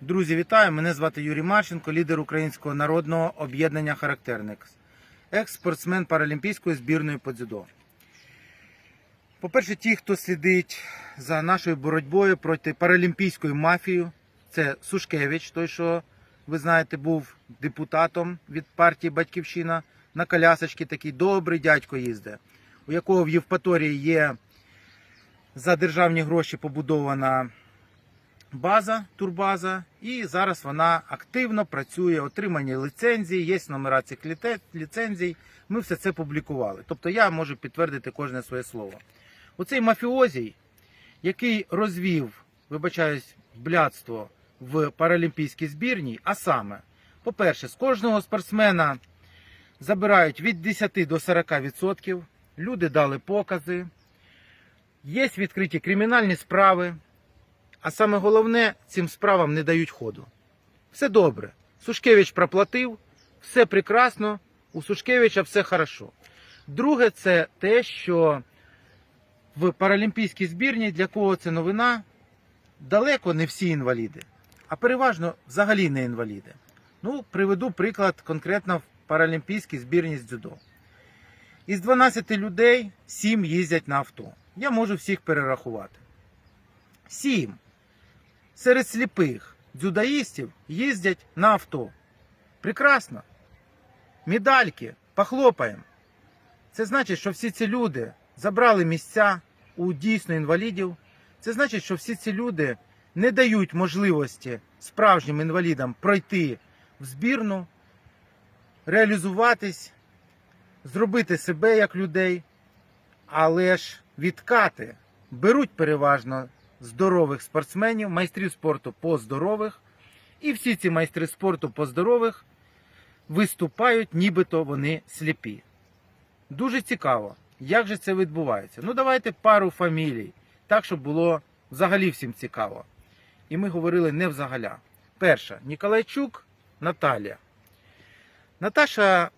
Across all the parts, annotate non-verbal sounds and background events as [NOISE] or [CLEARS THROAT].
Друзі, вітаю! Мене звати Юрій Марченко, лідер Українського народного об'єднання Характерник, екс-спортсмен паралімпійської збірної по дзюдо. По-перше, ті, хто слідить за нашою боротьбою проти паралімпійської мафії, це Сушкевич, той, що ви знаєте, був депутатом від партії Батьківщина. На колясочці такий добрий дядько їздить, у якого в Євпаторії є за державні гроші побудована база, турбаза, і зараз вона активно працює, отримання ліцензії, є номера цих ліцензій. Ми все це публікували. Тобто я можу підтвердити кожне своє слово. Оцей мафіозій, який розвів, вибачаюсь, блядство в паралімпійській збірній, а саме, по-перше, з кожного спортсмена забирають від 10 до 40%. Люди дали покази. Є відкриті кримінальні справи. А саме головне, цим справам не дають ходу. Все добре. Сушкевич проплатив, все прекрасно, у Сушкевича все хорошо. Друге, це те, що в паралімпійській збірні, для кого це новина, далеко не всі інваліди, а переважно взагалі не інваліди. Ну, приведу приклад конкретно в паралімпійській збірні з дзюдо. Із 12 людей 7 їздять на авто. Я можу всіх перерахувати. 7 серед сліпих дзюдоїстів їздять на авто. Прекрасно. Медальки, похлопаємо. Це значить, що всі ці люди забрали місця у дійсно інвалідів. Це значить, що всі ці люди не дають можливості справжнім інвалідам пройти в збірну, реалізуватись, зробити себе як людей, але ж відкати беруть переважно здорових спортсменів, майстрів спорту по здорових. І всі ці майстри спорту по здорових виступають, нібито вони сліпі. Дуже цікаво, як же це відбувається. Ну, давайте пару фамілій, так, щоб було взагалі всім цікаво. І ми говорили не взагаля. Перша Ніколайчук Наталія. Наташа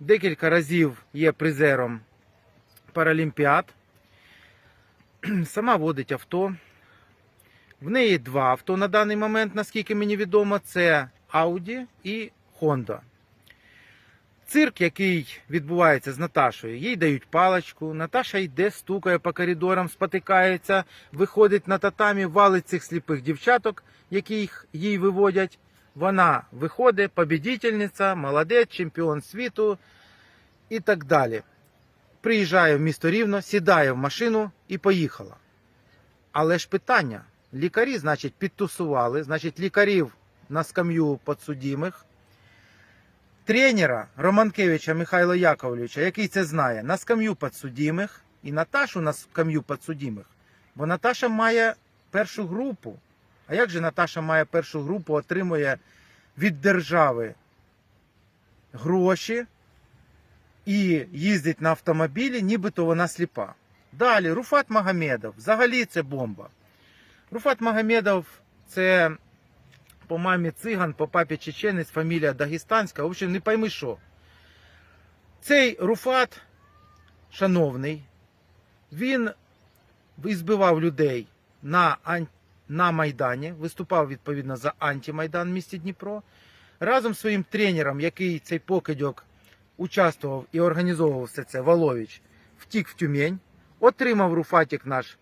декілька разів є призером Паралімпіад. [CLEARS THROAT] Сама водить авто. В неї два авто на даний момент, наскільки мені відомо, це Audi і Honda. Цирк, який відбувається з Наташою, їй дають паличку. Наташа йде, стукає по коридорам, спотикається, виходить на татамі, валить цих сліпих дівчаток, яких їй виводять. Вона виходить, побідительниця, молодець, чемпіон світу і так далі. Приїжджає в місто Рівно, сідає в машину і поїхала. Але ж питання: лікарі, значить, підтусували, значить, лікарів на скам'ю підсудимих. Тренера Романкевича Михайла Яковлевича, який це знає, на скам'ю підсудимих і Наташу на скам'ю підсудимих. Бо Наташа має першу групу. А як же Наташа має першу групу, отримує від держави гроші і їздить на автомобілі, нібито вона сліпа. Далі, Руфат Магомедов. Взагалі це бомба. Руфат Магомедов це по мамі циган, по папі чеченець, фамілія Дагестанська. В общем, не пойми що. Цей Руфат, шановний, він збивав людей на, на Майдані, виступав відповідно за антимайдан в місті Дніпро. Разом з своїм тренером, який цей покидьок участвував і організовував все це, Волович, втік в Тюмень, отримав Руфатік наш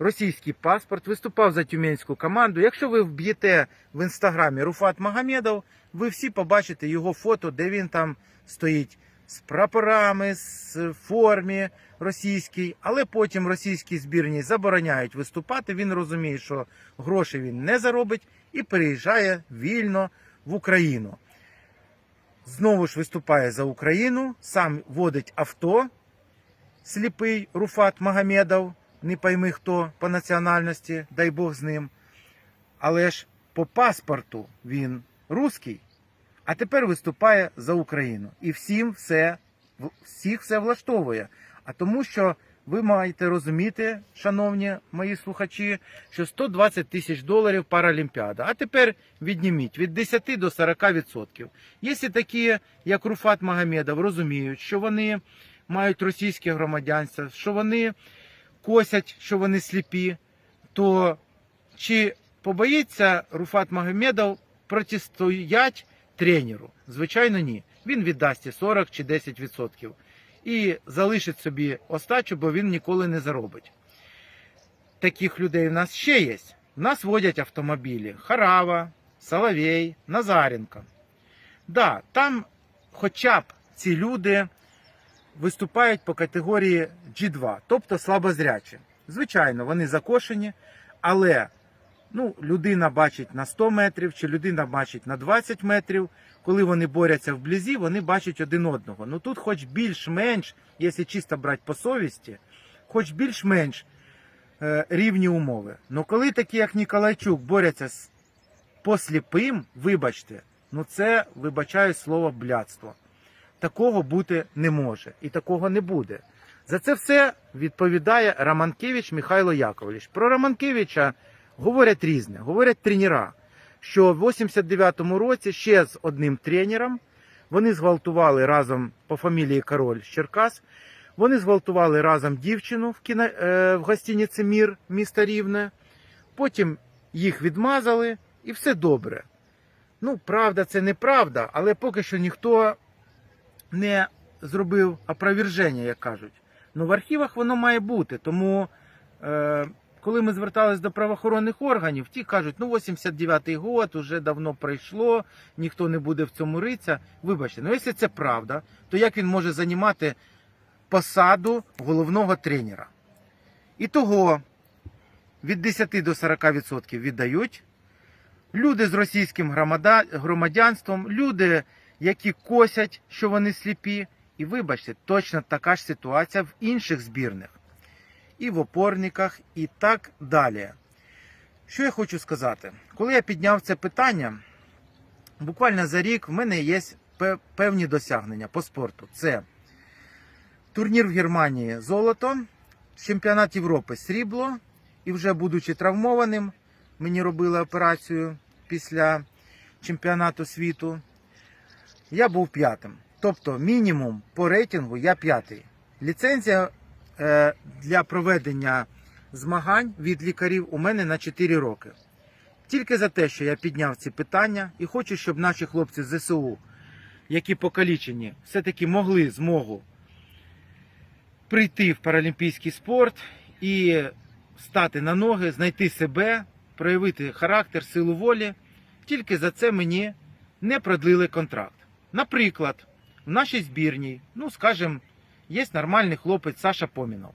російський паспорт, виступав за тюменську команду. Якщо ви вб'єте в інстаграмі Руфат Магомедов, ви всі побачите його фото, де він там стоїть з прапорами, з формі російській, але потім російській збірні забороняють виступати. Він розуміє, що гроші він не заробить і переїжджає вільно в Україну. Знову ж виступає за Україну, сам водить авто, сліпий Руфат Магомедов, не пойми хто по національності, дай Бог з ним. Але ж по паспорту він русський, а тепер виступає за Україну. І всім все, всіх все влаштовує. А тому що ви маєте розуміти, шановні мої слухачі, що 120 тисяч доларів паралімпіада. А тепер відніміть від 10 до 40%. Якщо такі, як Руфат Магомедов, розуміють, що вони мають російське громадянство, що вони косять, що вони сліпі, то чи побоїться Руфат Магомедов протистоять тренеру? Звичайно, ні. Він віддасть і 40 чи 10% і залишить собі остачу, бо він ніколи не заробить. Таких людей у нас ще є. У нас водять автомобілі Харава, Соловей, Назаренко. Да, там хоча б ці люди виступають по категорії G2, тобто слабозрячі. Звичайно, вони закошені, але ну, людина бачить на 100 метрів чи людина бачить на 20 метрів. Коли вони борються вблизі, вони бачать один одного. Ну тут, хоч більш-менш, якщо чисто брати по совісті, хоч більш-менш е, рівні умови. Ну коли такі, як Ніколайчук, борються з посліпим, вибачте, ну це вибачаю слово блядство. Такого бути не може і такого не буде. За це все відповідає Романкевич Михайло Яковлевич. Про Романкевича говорять різне, говорять тренера, що в 89-му році ще з одним тренером вони зґвалтували разом по фамілії Король Черкас. Вони зґвалтували разом дівчину в, кіно, е, в гостиниці Мір міста Рівне. Потім їх відмазали і все добре. Ну, правда, це неправда, але поки що ніхто не зробив опроверження, як кажуть. Ну, в архівах воно має бути. Тому, е, коли ми зверталися до правоохоронних органів, ті кажуть, ну 89-й год уже давно пройшло, ніхто не буде в цьому ритися. Вибачте, ну якщо це правда, то як він може займати посаду головного тренера? І того від 10 до 40% віддають. Люди з російським громадянством, люди, які косять, що вони сліпі. І вибачте, точно така ж ситуація в інших збірних, і в опорниках, і так далі. Що я хочу сказати? Коли я підняв це питання, буквально за рік в мене є певні досягнення по спорту. Це турнір в Германії золото, чемпіонат Європи срібло, і вже будучи травмованим, мені робили операцію після чемпіонату світу. Я був п'ятим. Тобто, мінімум по рейтингу я п'ятий. Ліцензія е, для проведення змагань від лікарів у мене на 4 роки. Тільки за те, що я підняв ці питання і хочу, щоб наші хлопці з ЗСУ, які покалічені, все-таки могли змогу прийти в паралімпійський спорт і стати на ноги, знайти себе, проявити характер, силу волі. Тільки за це мені не продлили контракт. Наприклад, в нашій збірній, ну скажімо, є нормальний хлопець Саша Помінов.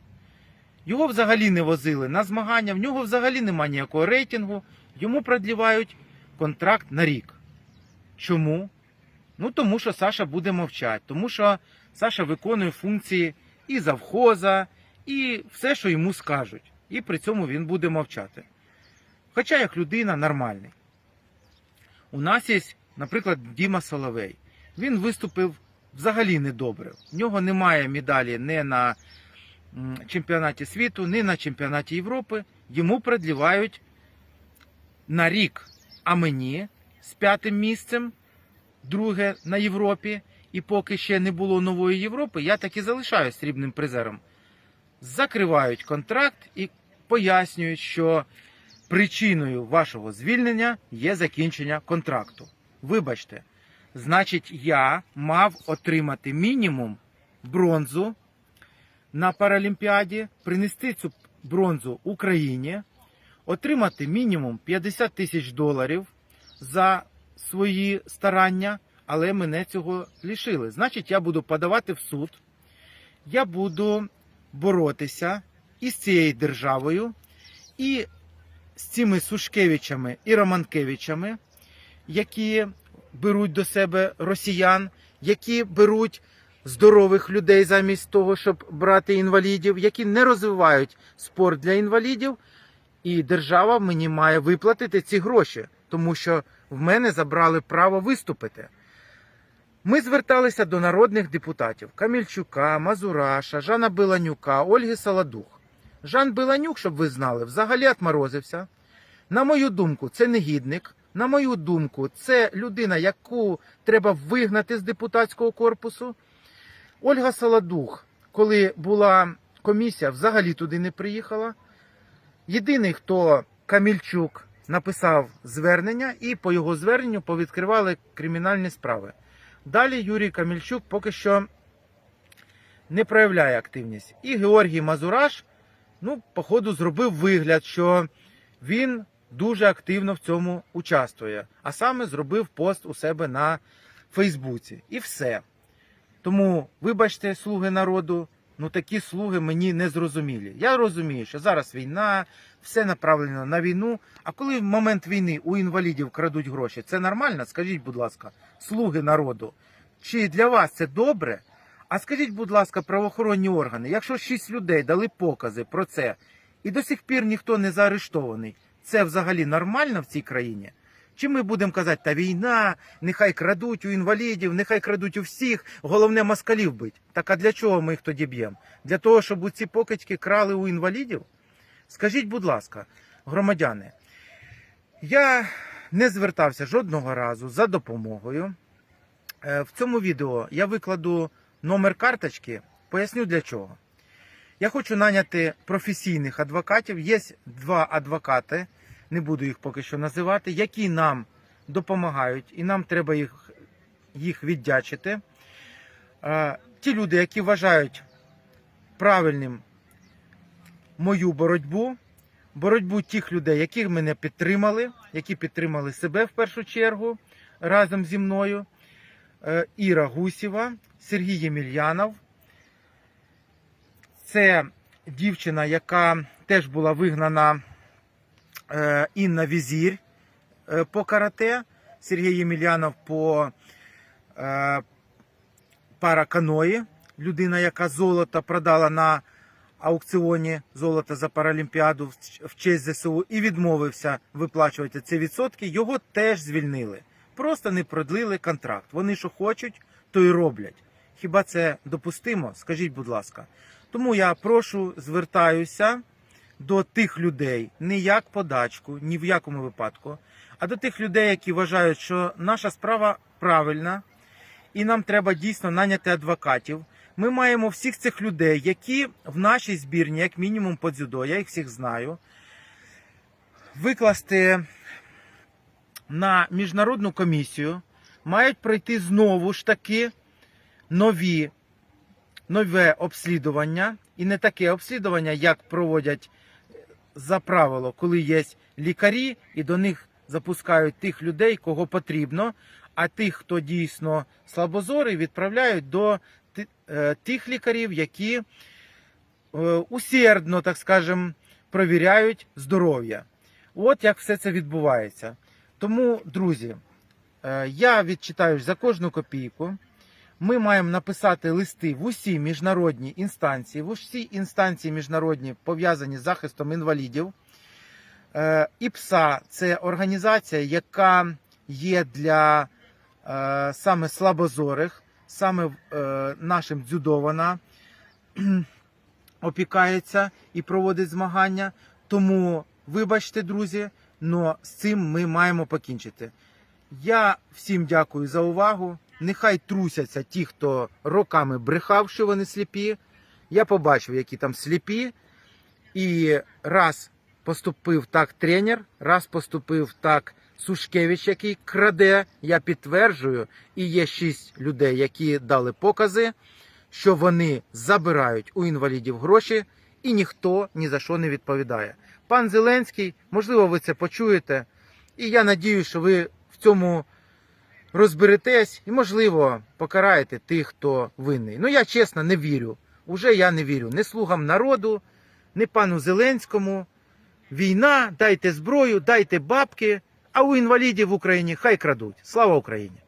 Його взагалі не возили на змагання, в нього взагалі немає ніякого рейтингу, йому продлівають контракт на рік. Чому? Ну тому що Саша буде мовчати, тому що Саша виконує функції і завхоза, і все, що йому скажуть. І при цьому він буде мовчати. Хоча як людина нормальний. У нас є, наприклад, Діма Соловей. Він виступив взагалі недобре. В нього немає медалі не на чемпіонаті світу, ні на чемпіонаті Європи. Йому продлівають на рік. А мені з п'ятим місцем, друге на Європі, і поки ще не було нової Європи, я так і залишаюсь срібним призером. Закривають контракт і пояснюють, що причиною вашого звільнення є закінчення контракту. Вибачте, значить, я мав отримати мінімум бронзу на Паралімпіаді, принести цю бронзу Україні, отримати мінімум 50 тисяч доларів за свої старання, але мене цього лишили. Значить, я буду подавати в суд, я буду боротися із цією державою, і з цими Сушкевичами і Романкевичами, які беруть до себе росіян, які беруть здорових людей замість того, щоб брати інвалідів, які не розвивають спорт для інвалідів, і держава мені має виплатити ці гроші, тому що в мене забрали право виступити. Ми зверталися до народних депутатів Камільчука, Мазураша, Жана Беланюка, Ольги Саладух. Жан Беланюк, щоб ви знали, взагалі отморозився. На мою думку, це негідник. На мою думку, це людина, яку треба вигнати з депутатського корпусу. Ольга Саладух, коли була комісія, взагалі туди не приїхала. Єдиний, хто Камільчук, написав звернення і по його зверненню повідкривали кримінальні справи. Далі Юрій Камільчук поки що не проявляє активність. І Георгій Мазураш, ну, походу, зробив вигляд, що він дуже активно в цьому участвує, а саме зробив пост у себе на Фейсбуці. І все. Тому, вибачте, слуги народу, ну такі слуги мені не зрозумілі. Я розумію, що зараз війна, все направлено на війну. А коли в момент війни у інвалідів крадуть гроші, це нормально? Скажіть, будь ласка, слуги народу. Чи для вас це добре? А скажіть, будь ласка, правоохоронні органи, якщо шість людей дали покази про це, і до сих пір ніхто не заарештований, це взагалі нормально в цій країні? Чи ми будемо казати, та війна, нехай крадуть у інвалідів, нехай крадуть у всіх, головне москалів бить. Так а для чого ми їх тоді б'ємо? Для того, щоб у ці покидьки крали у інвалідів? Скажіть, будь ласка, громадяни, я не звертався жодного разу за допомогою. Е, В цьому відео я викладу номер карточки, поясню для чого. Я хочу наняти професійних адвокатів. Є два адвокати, не буду їх поки що називати, які нам допомагають, і нам треба їх, їх віддячити. Ті люди, які вважають правильним мою боротьбу, боротьбу тих людей, які мене підтримали, які підтримали себе в першу чергу разом зі мною. Е, Іра Гусєва, Сергій Ємельянов. Це дівчина, яка теж була вигнана е, Інна Візір е, по карате, Сергій Ємельянов по е, параканої, людина, яка золото продала на аукціоні золото за Паралімпіаду в честь ЗСУ і відмовився виплачувати ці відсотки, його теж звільнили. Просто не продлили контракт. Вони що хочуть, то й роблять. Хіба це допустимо? Скажіть, будь ласка. Тому я прошу, звертаюся до тих людей, не як подачку, ні в якому випадку, а до тих людей, які вважають, що наша справа правильна, і нам треба дійсно наняти адвокатів. Ми маємо всіх цих людей, які в нашій збірні, як мінімум по дзюдо, я їх всіх знаю, викласти на міжнародну комісію, мають пройти знову ж таки нові, нове обслідування, і не таке обслідування, як проводять за правило, коли є лікарі, і до них запускають тих людей, кого потрібно, а тих, хто дійсно слабозорий, відправляють до е, тих лікарів, які е, усердно, так скажем, провіряють здоров'я. От як все це відбувається. Тому, друзі, е, я відчитаю за кожну копійку. Ми маємо написати листи в усі міжнародні інстанції, в усі інстанції міжнародні пов'язані з захистом інвалідів. Е, ІПСА це організація, яка є для е, саме слабозорих, саме е, нашим дзюдо вона опікається і проводить змагання. Тому, вибачте, друзі, але з цим ми маємо покінчити. Я всім дякую за увагу. Нехай трусяться ті, хто роками брехав, що вони сліпі. Я побачив, які там сліпі. І раз поступив так тренер, раз поступив так Сушкевич, який краде. Я підтверджую, і є шість людей, які дали покази, що вони забирають у інвалідів гроші, і ніхто ні за що не відповідає. Пан Зеленський, можливо, ви це почуєте. І я надію, що ви в цьому розберетесь і, можливо, покараєте тих, хто винний. Ну, я чесно не вірю. Уже я не вірю не слугам народу, не пану Зеленському. Війна, дайте зброю, дайте бабки, а у інвалідів в Україні хай крадуть. Слава Україні!